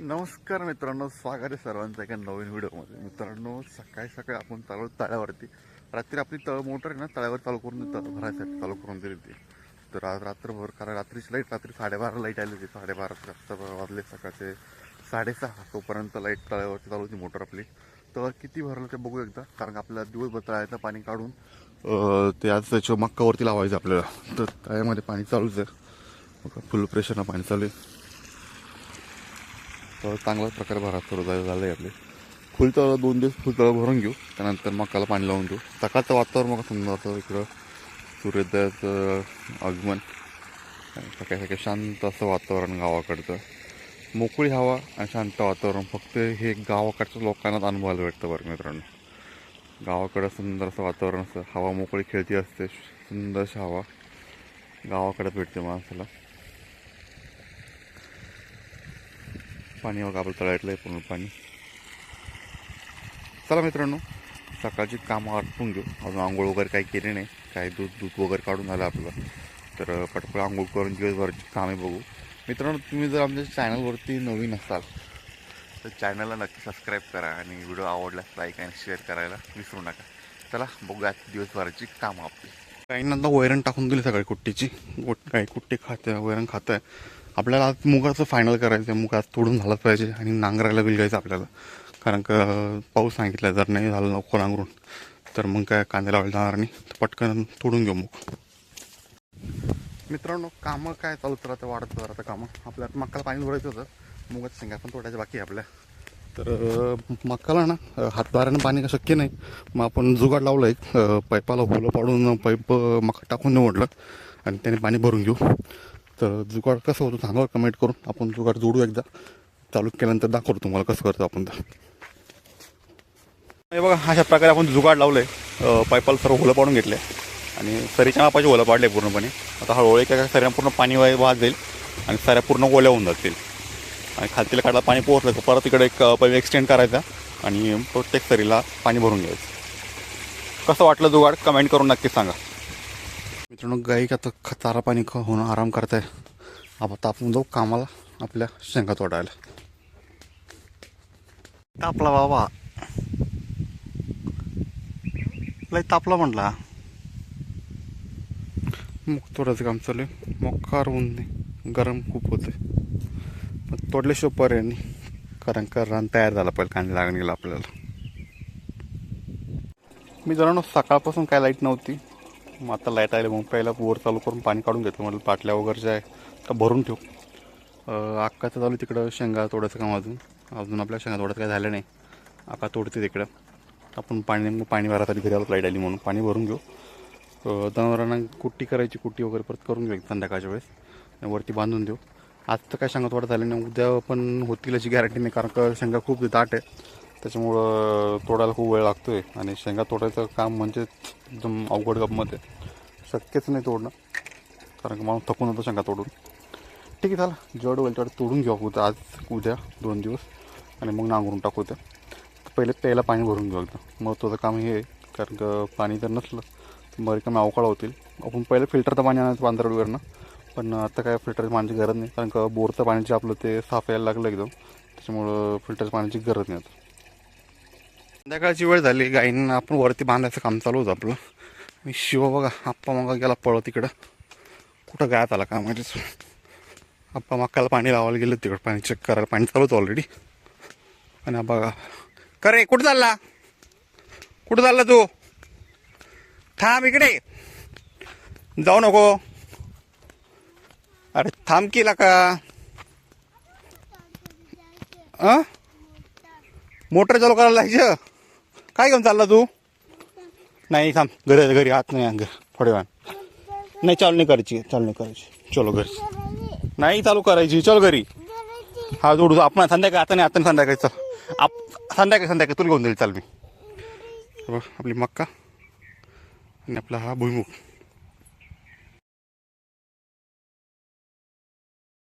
नमस्कार मित्रांनो स्वागत आहे सर्वांचं एका नवीन व्हिडिओमध्ये. मित्रांनो सकाळी सकाळी आपण चालू तळ्यावरती. रात्री आपली तळ मोटर आहे ना तळ्यावर चालू करून देतात भरायसाठी चालू करून दिली होती तर आज रात्रभर कारण रात्रीची लाइट रात्री साडेबारा लाइट आली होती. साडेबारा जास्त वाजले सकाळचे साडेसहा तोपर्यंत लाइट तळ्यावरती चालू होती मोटर आपली. तर किती भरलं ते बघू एकदा कारण आपल्याला दिवसभर तळ्याचं पाणी काढून ते आज त्याच्या मक्कावरती लावायचं आपल्याला. तर तळ्यामध्ये पाणी चालूच आहे. फुल प्रेशरनं पाणी चालू आहे. तर चांगल्याच प्रकारे भरात सुरू झालं झालं आहे आपले फुलतळं दोन दिवस फुलतळं भरून घेऊ. त्यानंतर मकाला पाणी लावून देऊ. सकाळचं वातावरण मग समजा असं इकडं सूर्योदयाचं आगमन. सकाळी सकाळी शांत असं वातावरण गावाकडचं. मोकळी हवा आणि शांत वातावरण. फक्त हे गावाकडच्या लोकांनाच अनुभवायला भेटतं बरं मित्रांनो. गावाकडं सुंदर असं वातावरण असतं. हवा मोकळी खेळती असते. सुंदरशी हवा गावाकडे भेटते माणसाला. पाणी बघा आपलं तळ्यातलं आहे पूर्ण पाणी. चला मित्रांनो सकाळची कामं आटपून घेऊ. अजून आंघोळ वगैरे काही केले नाही. काही दूध दूध वगैरे काढून झालं आपलं. तर पटपट आंघोळ करून दिवसभरची कामे बघू. मित्रांनो तुम्ही जर आमच्या चॅनलवरती नवीन असाल तर चॅनलला नक्की सबस्क्राईब करा आणि व्हिडिओ आवडल्यास लाईक आणि शेअर करायला विसरू नका. चला बघूया दिवसभराची कामं आपली. काहींना आता वैरण टाकून दिली सकाळी कुट्टीची. गोट काही कुट्टी खाते वैरण खात आहे आपल्याला आज मुगाचं फायनल करायचं आहे मुग आज तोडून झालंच पाहिजे आणि नांगरायला बिलगायचं आपल्याला. कारण का पाऊस सांगितला जर नाही झालं लवकर नांगरून तर मग काय कांद्याला लावायला जाणार नाही. तर पटकन तोडून घेऊ मग. मित्रांनो कामं काय चालूच राहतं वाढत राहतं कामं. आपल्या मक्काला पाणी भरायचं होतं. मुगाच्या शेंगा पण तोडायचं बाकी आपल्या. तर मक्काला ना हातभारानं पाणी शक्य नाही. मग आपण जुगाड लावलं एक पैपाला पाईपाला होलं पाडून पाईप मका टाकून निवडलं आणि त्याने पाणी भरून घेऊ. तर जुगाड कसं होतं सांगा कमेंट करून आपण जुगाड जोडू एकदा. चालू केल्यानंतर दाखवतो तुम्हाला कसं करतो आपण हे बघा अशा प्रकारे आपण जुगाड लावलं आहे पाईपाला सर्व होलं पाडून घेतले आणि सरीच्या मापाचे होलं पाडले पूर्णपणे. आता हळूहळू एका सऱ्या पूर्ण पाणी वाहत जाईल आणि सऱ्या पूर्ण ओल्या होऊन जातील. आणि खालतील काढला पाणी पोहोचलं तर परत इकडे एक पहिले एक्सटेंड करायचा आणि प्रत्येक सरीला पाणी भरून घ्यायचं. कसं वाटलं जुगाड? कमेंट करून नक्की सांगा. मित्रांनो गाई आता ख- पाणी ख होणं आराम करताय. आता आपण जाऊ कामाला आपल्या शेंगा तोडायला. तापला बाबा. लय तापला म्हटला मग तोडायचं काम चालू आहे. मोकार ऊन नाही गरम खूप होते पण तोडल्याशिवाय पर्याय नाही. कारण का रान तयार झाला पाहिजे कांदे लागून गेला आपल्याला. मी जरा सकाळपासून काय लाइट नव्हती. मग आता लाइट आली मग पहिला बोर चालू करून पाणी काढून घेतलं. म्हटलं पाटल्या वगैरे जे आहे तर भरून ठेव. अक्काचं चालू तिकडं शेंगा तोडायचं काम अजून. अजून आपल्या शेंगा तोडायचं काय झालं नाही. अक्का तोडते तिकडं. आपण पाणी नेमकं पाणी भरात आली घरी आलो लाइट आली म्हणून. पाणी भरून घेऊ. जनावरांना कुट्टी करायची कुट्टी वगैरे परत करून घेऊ संध्याकाळच्या वेळेस. वरती बांधून देऊ. आज तर काय शेंगा तोडा झाली नाही. उद्या पण होतील अशी गॅरंटी नाही कारण का शेंगा खूप दाट आहे. त्याच्यामुळं तोडायला खूप वेळ लागतो आहे आणि शेंगा तोडायचं काम म्हणजे एकदम अवघड गमत आहे. शक्यच नाही तोडणं. कारण की माणूस थकून होतो शेंगा तोडून. ठीक आहे चला. जेवढं होईल तेवढं तोडून घेऊ आपण. आज उद्या दोन दिवस. आणि मग नांगरून टाकू ते पहिले प्यायला पाणी भरून घेऊ मग महत्त्वाचं काम हे आहे. कारण का पाणी जर नसलं तर मग रिकामे अवकाळ होतील. आपण पहिले फिल्टरचं पाणी आणायचं बांधारोडवरनं पण आता काय फिल्टरच्या पाण्याची गरज नाही. कारण का बोरचं पाणी जे आपलं ते साफ यायला लागलं एकदम. त्याच्यामुळं फिल्टरच्या पाण्याची गरज नाही आता. संध्याकाळची वेळ झाली गाईंना आपण वरती बांधायचं काम चालू होतं आपलं. मी शिव बघा आप्पा मग गेला पळत तिकडं. कुठं गायत आला का माझ्याच आप्पा मक्काला पाणी लावायला गेलं तिकडं पाणी चेक करायला. पाणी चालू होतं ऑलरेडी आणि बघा का रे कुठं चालला? कुठं चालला तू? थांब इकडे. जाऊ नको. अरे थांब केला का मोटर चालू करायला जायचं. काय घेऊन चालला तू? नाही थांब. घरी घरी. आत नाही घर. थोडे वेळ नाही चालू नाही करायची. चालू नाही करायची. चलो घरी. नाही चालू करायची. चल घरी. हा जोडू. आपण संध्याकाळी आता नाही आता नाही संध्याकाळी. चल. आप संध्याकाळी संध्याकाळी. तुला घेऊन जाईल. चाल मी. आपली मक्का आणि आपला हा भुईमुख